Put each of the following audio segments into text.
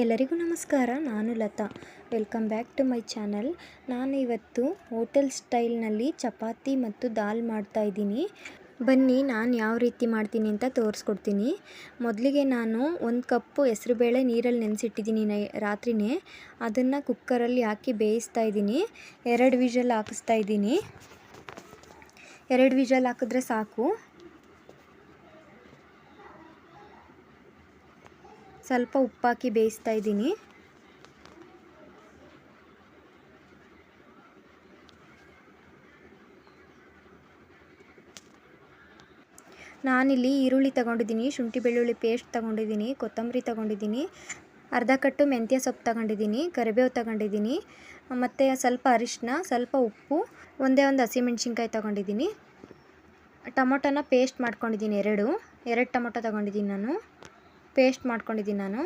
ಎಲ್ಲರಿಗೂ ನಮಸ್ಕಾರ, ನಾನು Lata. Welcome back to my channel ನಾನು ಇವತ್ತು ಹೋಟೆಲ್ ಸ್ಟೈಲ್ನಲ್ಲಿ ಚಪಾತಿ ಮತ್ತು ದಾಲ್ ಮಾಡ್ತಾ ಇದ್ದೀನಿ. ಬನ್ನಿ, ನಾನು ಯಾವ ರೀತಿ ಮಾಡ್ತೀನಿ ಅಂತ ತೋರಿಸ್ಕೊಡ್ತೀನಿ. ಮೊದಲಿಗೆ ನಾನು ಒಂದು ಕಪ್ಪು ಹೆಸ್ರುಬೇಳೆ ನೀರಲ್ಲಿ ನೆನೆಸಿಟ್ಟಿದ್ದೀನಿ ನೈ ರಾತ್ರಿಯೇ ಅದನ್ನು ಕುಕ್ಕರಲ್ಲಿ ಹಾಕಿ ಬೇಯಿಸ್ತಾ ಇದ್ದೀನಿ. ಎರಡು ವಿಷಲ್ ಹಾಕಿಸ್ತಾ ಇದ್ದೀನಿ. ಎರಡು ವಿಷಲ್ ಹಾಕಿದ್ರೆ ಸಾಕು. ಸ್ವಲ್ಪ ಉಪ್ಪಾಕಿ ಬೇಯಿಸ್ತಾ ಇದ್ದೀನಿ. ನಾನಿಲ್ಲಿ ಈರುಳ್ಳಿ ತಗೊಂಡಿದ್ದೀನಿ, ಶುಂಠಿ ಬೆಳ್ಳುಳ್ಳಿ ಪೇಸ್ಟ್ ತಗೊಂಡಿದ್ದೀನಿ, ಕೊತ್ತಂಬರಿ ತಗೊಂಡಿದ್ದೀನಿ, ಅರ್ಧ ಕಟ್ಟು ಮೆಂತ್ಯ ಸೊಪ್ಪು ತಗೊಂಡಿದ್ದೀನಿ, ಕರಿಬೇವು ತಗೊಂಡಿದ್ದೀನಿ, ಮತ್ತು ಸ್ವಲ್ಪ ಅರಿಶಿನ ಸ್ವಲ್ಪ ಉಪ್ಪು, ಒಂದೇ ಒಂದು ಹಸಿಮೆಣ್ಸಿನ್ಕಾಯಿ ತಗೊಂಡಿದ್ದೀನಿ. ಟೊಮೊಟೊನ ಪೇಸ್ಟ್ ಮಾಡ್ಕೊಂಡಿದ್ದೀನಿ ಎರಡು ಎರಡು ಟೊಮೊಟೊ ತಗೊಂಡಿದ್ದೀನಿ ನಾನು. ಪೇಸ್ಟ್ ಮಾಡ್ಕೊಂಡಿದ್ದೀನಿ ನಾನು.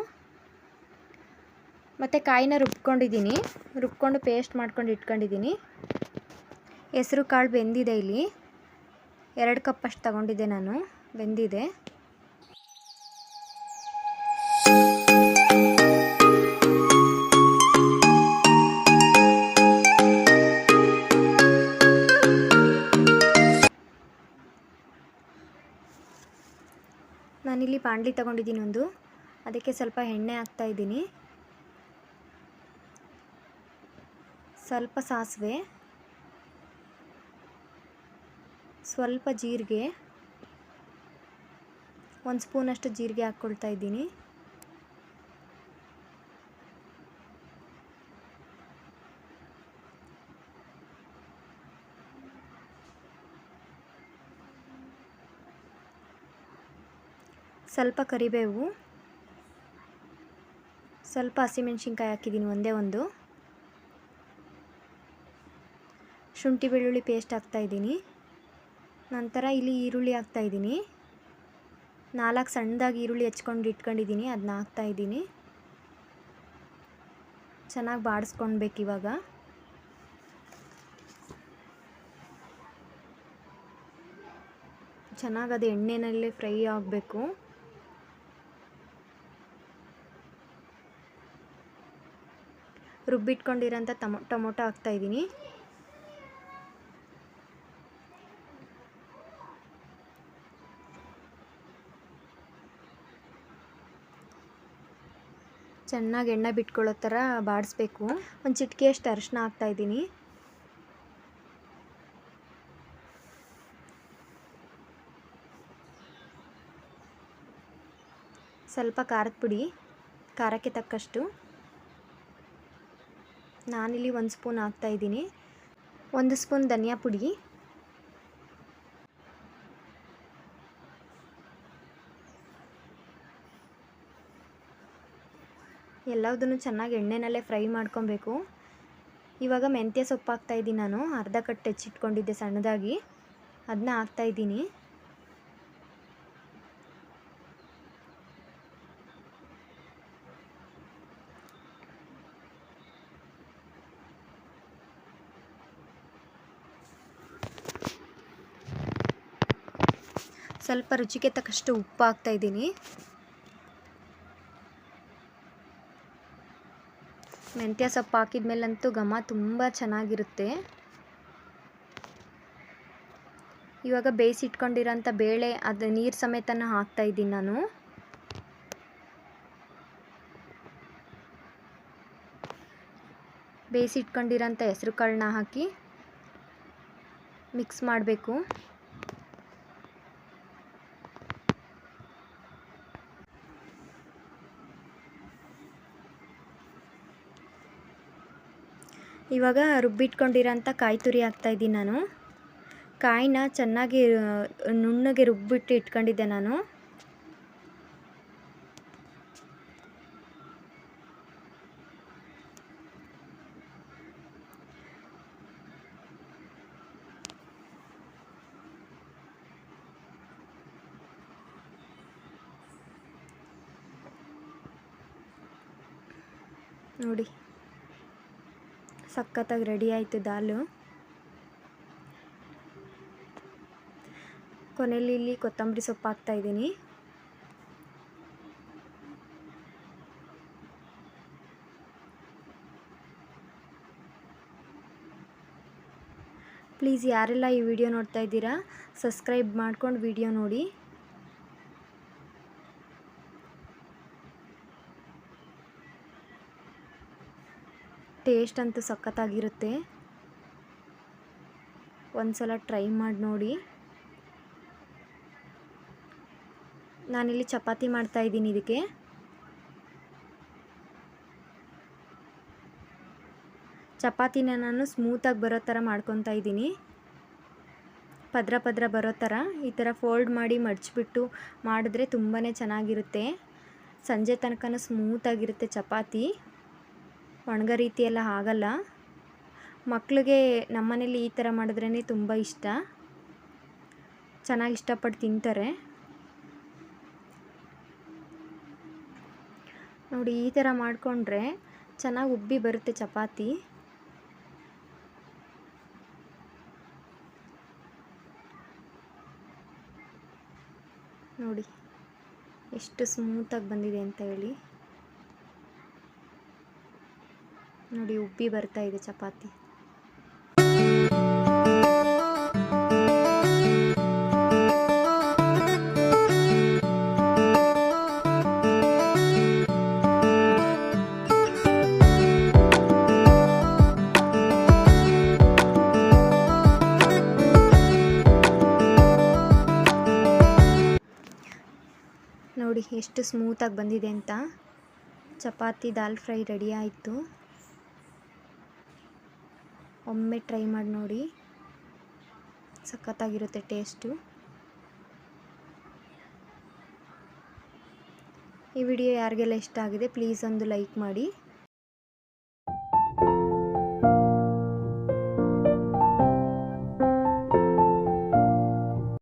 ಮತ್ತು ಕಾಯಿನ ರುಬ್ಕೊಂಡಿದ್ದೀನಿ. ರುಬ್ಕೊಂಡು ಪೇಸ್ಟ್ ಮಾಡ್ಕೊಂಡು ಇಟ್ಕೊಂಡಿದ್ದೀನಿ. ಹೆಸ್ರು ಕಾಳು ಬೆಂದಿದೆ ಇಲ್ಲಿ. ಎರಡು ಕಪ್ ಅಷ್ಟು ತಗೊಂಡಿದ್ದೆ ನಾನು. ಬೆಂದಿದೆ. ನಾನಿಲ್ಲಿ ಪಾಂಡ್ಲಿ ತಗೊಂಡಿದ್ದೀನಿ ಒಂದು. ಅದಕ್ಕೆ ಸ್ವಲ್ಪ ಎಣ್ಣೆ ಹಾಕ್ತಾ ಇದ್ದೀನಿ. ಸ್ವಲ್ಪ ಸಾಸಿವೆ. ಸ್ವಲ್ಪ ಜೀರಿಗೆ. ಒಂದು ಸ್ಪೂನಷ್ಟು ಜೀರಿಗೆ ಹಾಕ್ಕೊಳ್ತಾ ಇದ್ದೀನಿ. ಸ್ವಲ್ಪ ಕರಿಬೇವು, ಸ್ವಲ್ಪ ಹಸಿಮೆಣ್ಸಿನ್ಕಾಯಿ ಹಾಕಿದ್ದೀನಿ ಒಂದೇ ಒಂದು. ಶುಂಠಿ ಬೆಳ್ಳುಳ್ಳಿ ಪೇಸ್ಟ್ ಹಾಕ್ತಾಯಿದ್ದೀನಿ ನಂತರ ಇಲ್ಲಿ ಈರುಳ್ಳಿ ಹಾಕ್ತಾಯಿದ್ದೀನಿ ನಾಲ್ಕು ಸಣ್ಣದಾಗಿ ಈರುಳ್ಳಿ ಹೆಚ್ಕೊಂಡು ಇಟ್ಕೊಂಡಿದ್ದೀನಿ ಅದನ್ನ ಹಾಕ್ತಾಯಿದ್ದೀನಿ ಚೆನ್ನಾಗಿ ಬಾಡಿಸ್ಕೊಳ್ಬೇಕು ಇವಾಗ. ಚೆನ್ನಾಗಿ ಅದು ಎಣ್ಣೆನಲ್ಲೇ ಫ್ರೈ ಆಗಬೇಕು. ರುಬ್ಬಿಟ್ಕೊಂಡಿರೋಂಥ ಟಮೊ ಟೊಮೊಟೊ ಹಾಕ್ತಾಯಿದ್ದೀನಿ ಚೆನ್ನಾಗಿ ಎಣ್ಣೆ ಬಿಟ್ಕೊಳ್ಳೋ ಥರ ಬಾಡಿಸ್ಬೇಕು. ಒಂದು ಚಿಟಿಕೆಯಷ್ಟು ಅರಿಶಿನ ಹಾಕ್ತಾಯಿದ್ದೀನಿ ಸ್ವಲ್ಪ ಖಾರದ ಪುಡಿ, ಖಾರಕ್ಕೆ ತಕ್ಕಷ್ಟು. ನಾನಿಲ್ಲಿ ಒಂದು ಸ್ಪೂನ್ ಹಾಕ್ತಾಯಿದ್ದೀನಿ ಒಂದು ಸ್ಪೂನ್ ಧನಿಯಾ ಪುಡಿ. ಎಲ್ಲದನ್ನು ಚೆನ್ನಾಗಿ ಎಣ್ಣೆನಲ್ಲೇ ಫ್ರೈ ಮಾಡ್ಕೊಬೇಕು. ಇವಾಗ ಮೆಂತ್ಯ ಸೊಪ್ಪು ಹಾಕ್ತಾಯಿದ್ದೀನಿ ನಾನು. ಅರ್ಧ ಕಟ್ಟು ಹೆಚ್ಚಿಟ್ಕೊಂಡಿದ್ದೆ ಸಣ್ಣದಾಗಿ. ಅದನ್ನ ಹಾಕ್ತಾಯಿದ್ದೀನಿ ಸ್ವಲ್ಪ ರುಚಿಗೆ ತಕ್ಕಷ್ಟು ಉಪ್ಪು ಹಾಕ್ತಾ ಇದ್ದೀನಿ. ಮೆಂತ್ಯ ಸೊಪ್ಪು ಹಾಕಿದ ಮೇಲಂತೂ ಘಮ ತುಂಬ ಚೆನ್ನಾಗಿರುತ್ತೆ. ಇವಾಗ ಬೇಯಿಸಿಟ್ಕೊಂಡಿರೋಂಥ ಬೇಳೆ, ಅದು ನೀರು ಸಮೇತನ ಹಾಕ್ತಾಯಿದ್ದೀನಿ ನಾನು. ಬೇಯಿಸಿಟ್ಕೊಂಡಿರೋಂಥ ಹೆಸ್ರು ಕಾಳನ್ನ ಹಾಕಿ ಮಿಕ್ಸ್ ಮಾಡಬೇಕು. ಇವಾಗ ರುಬ್ಬಿಟ್ಕೊಂಡಿರೋಂಥ ಕಾಯಿ ತುರಿ ಹಾಕ್ತಾಯಿದ್ದೀನಿ ನಾನು. ಕಾಯಿನ ಚೆನ್ನಾಗಿ ನುಣ್ಣಗೆ ರುಬ್ಬಿಟ್ಟು ಇಟ್ಕೊಂಡಿದ್ದೆ ನಾನು. ನೋಡಿ. ಸಖತ್ತಾಗಿ ರೆಡಿ ಆಯಿತು ದಾಲು. ಕೊನೆಯಲ್ಲಿ ಇಲ್ಲಿ ಕೊತ್ತಂಬರಿ ಸೊಪ್ಪು ಹಾಕ್ತಾ ಇದ್ದೀನಿ. ಪ್ಲೀಸ್ ಯಾರೆಲ್ಲ ಈ ವಿಡಿಯೋ ನೋಡ್ತಾ ಇದ್ದೀರಾ, ಸಬ್ಸ್ಕ್ರೈಬ್ ಮಾಡ್ಕೊಂಡು ವಿಡಿಯೋ ನೋಡಿ. ಟೇಸ್ಟ್ ಅಂತೂ ಸಖತ್ತಾಗಿರುತ್ತೆ. ಒಂದ್ಸಲ ಟ್ರೈ ಮಾಡಿ ನೋಡಿ. ನಾನಿಲ್ಲಿ ಚಪಾತಿ ಮಾಡ್ತಾ ಇದ್ದೀನಿ ಇದಕ್ಕೆ. ಚಪಾತಿನ ನಾನು ಸ್ಮೂತಾಗಿ ಬರೋ ಥರ ಮಾಡ್ಕೊತಾ ಇದ್ದೀನಿ. ಪದ್ರ ಪದ್ರ ಬರೋ ಥರ ಈ ಥರ ಫೋಲ್ಡ್ ಮಾಡಿ ಮಡಚಿಬಿಟ್ಟು ಮಾಡಿದ್ರೆ ತುಂಬಾ ಚೆನ್ನಾಗಿರುತ್ತೆ. ಸಂಜೆ ತನಕ ಸ್ಮೂತಾಗಿರುತ್ತೆ ಚಪಾತಿ. ಒಣಗ ರೀತಿ ಎಲ್ಲ ಆಗಲ್ಲ. ಮಕ್ಕಳಿಗೆ ನಮ್ಮನೇಲಿ ಈ ಥರ ಮಾಡಿದ್ರೇ ತುಂಬ ಇಷ್ಟ. ಚೆನ್ನಾಗಿ ಇಷ್ಟಪಟ್ಟು ತಿಂತಾರೆ. ನೋಡಿ, ಈ ಥರ ಮಾಡಿಕೊಂಡ್ರೆ ಚೆನ್ನಾಗಿ ಉಬ್ಬಿ ಬರುತ್ತೆ ಚಪಾತಿ. ನೋಡಿ, ಎಷ್ಟು ಸ್ಮೂತಾಗಿ ಬಂದಿದೆ ಅಂತ ಹೇಳಿ. ನೋಡಿ ಉಬ್ಬಿ ಬರ್ತಾ ಇದೆ ಚಪಾತಿ. ನೋಡಿ ಎಷ್ಟು ಸ್ಮೂತಾಗಿ ಬಂದಿದೆ ಅಂತ. ಚಪಾತಿ ದಾಲ್ ಫ್ರೈ ರೆಡಿ ಆಯಿತು. ಒಮ್ಮೆ ಟ್ರೈ ಮಾಡಿ ನೋಡಿ. ಸಖತ್ತಾಗಿರುತ್ತೆ ಟೇಸ್ಟು. ಈ ವಿಡಿಯೋ ಯಾರಿಗೆಲ್ಲ ಇಷ್ಟ ಆಗಿದೆ, ಪ್ಲೀಸ್ ಒಂದು ಲೈಕ್ ಮಾಡಿ.